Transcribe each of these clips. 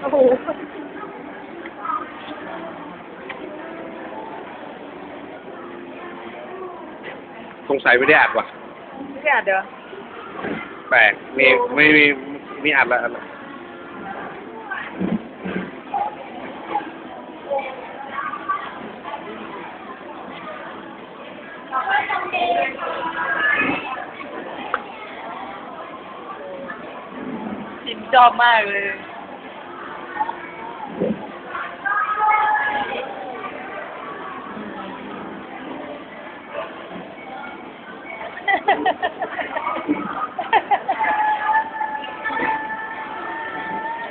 โอ้โหสงสัยไม่ได้อัดว่ะไม่ได้อ่านเดี๋ยวแปลกนี่ไม่มีมีอัดแล้วอัดแล้วจิมชอบมากเลย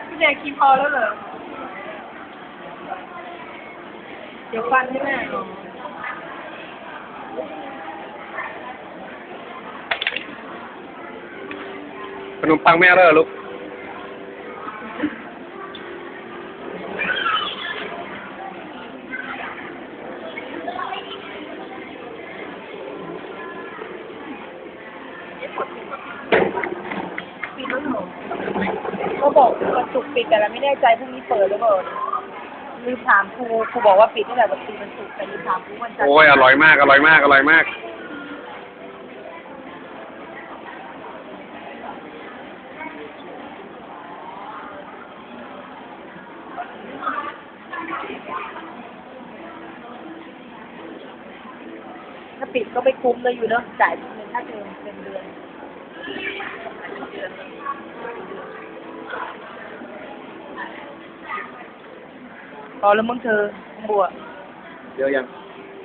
พี่แจกินพอแล้วเหรอ เดี๋ยวฟันใช่ไหมอ๋อขนมปังไม่เอาแล้วเหรอลูก เขาบอกวันศุกร์ปิดแต่เราไม่แน่ใจพรุ่งนี้เปิดหรือเปล่าลืมถามครูครูบอกว่าปิดตั้งแต่วันศุกร์วันศุกร์แต่ลืมถามครูวันจันทร์โอ้ยอร่อยมากอร่อยมากอร่อยมากถ้าปิดก็ไม่คุ้มเลยอยู่เนาะจ่ายเงินค่าเทอมเป็นเดือน พอแล้วมึงเธอบัวเยอะยัง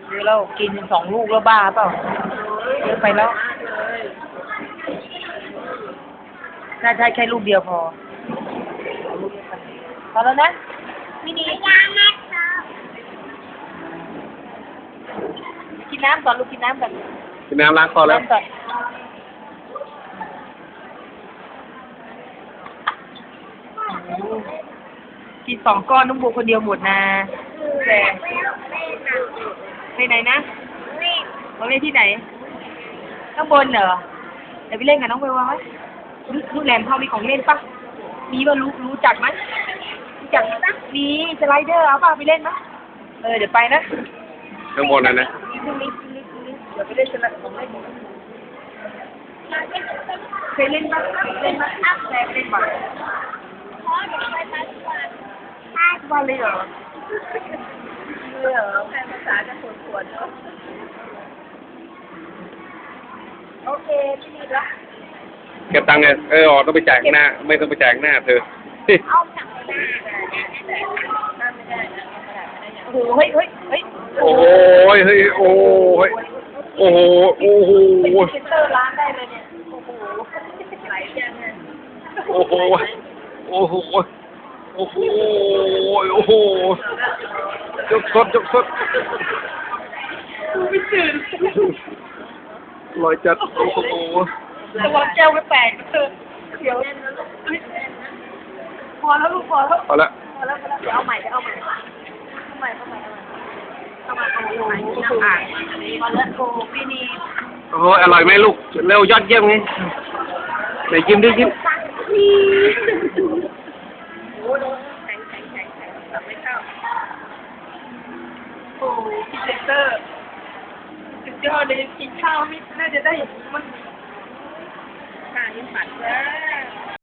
เดี๋ยวเรากินสองลูกแล้วบ้าเปล่าเยอะไปแล้วน่าจะแค่ลูกเดียวพอเอาลูกเดียวกันพอแล้วนะมินิกินน้ำก่อนลูกกินน้ำก่อนกินน้ำล้างคอแล้วน้ำก่อน กินสองก้อนน้องบัวคนเดียวหมดนะแต่ไปไหนนะมาเล่นที่ไหนข้างบนเหรอเดี๋ยวไปเล่นกับน้องเววาไหมลูกลูกแหลมทองมีของเล่นปะมีว่ารู้รู้จักไหมรู้จักปะมีสไลเดอร์เอาป่ะไปเล่นไหมเออเดี๋ยวไปนะข้างบนนะนะพรุ่งนี้พรุ่งนี้พรุ่งนี้เดี๋ยวไปเล่นสไลเดอร์ของเล่นเคยเล่นปะเล่นปะแม่เล่นบ่อย วันเลยเหรอเลยเหรอแม่ภาษาจะปวดปวดเนาะโอเคพี่ดีละเก็บตังค์เนี่ยเอออ๋อต้องไปจ่ายข้างหน้า ไม่ต้องไปจ่ายข้างหน้าเธอเอาหนังไปหน้าโอ้โหเฮ้ยเฮ้ยเฮ้ยโอ้ยเฮ้ยโอ้ยโอ้โหโอ้โหเป็นพรีเซนเตอร์ร้านได้เลยเนี่ยโอ้โหไหลยังไงโอ้โหโอ้โห โอ้โห โอ้โหยกสดยกสดไม่ตื่นลอยจัด โอ้โหระวังแก้วไม่แตกนะเธอเดี๋ยวพอแล้วลูกพอแล้วเอาละพอแล้วพอแล้วเดี๋ยวเอาใหม่เดี๋ยวเอาใหม่เอาใหม่เอาใหม่เอาใหม่เอาใหม่เอาใหม่เอาใหม่พอแล้วโอ้พี่นี่โอ้ยอร่อยไหมลูก เร็วยอดเยี่ยมไงไหนยิ้มดิยิ้มโอ้ยแข็งแข็งแข็งแข็งจับไม่เข้าโอ้พรีเซนเตอร์สุดยอดเลยกินข้าวไม่น่าจะได้อย่างนี้มั้งข้ายังฝันแล้ว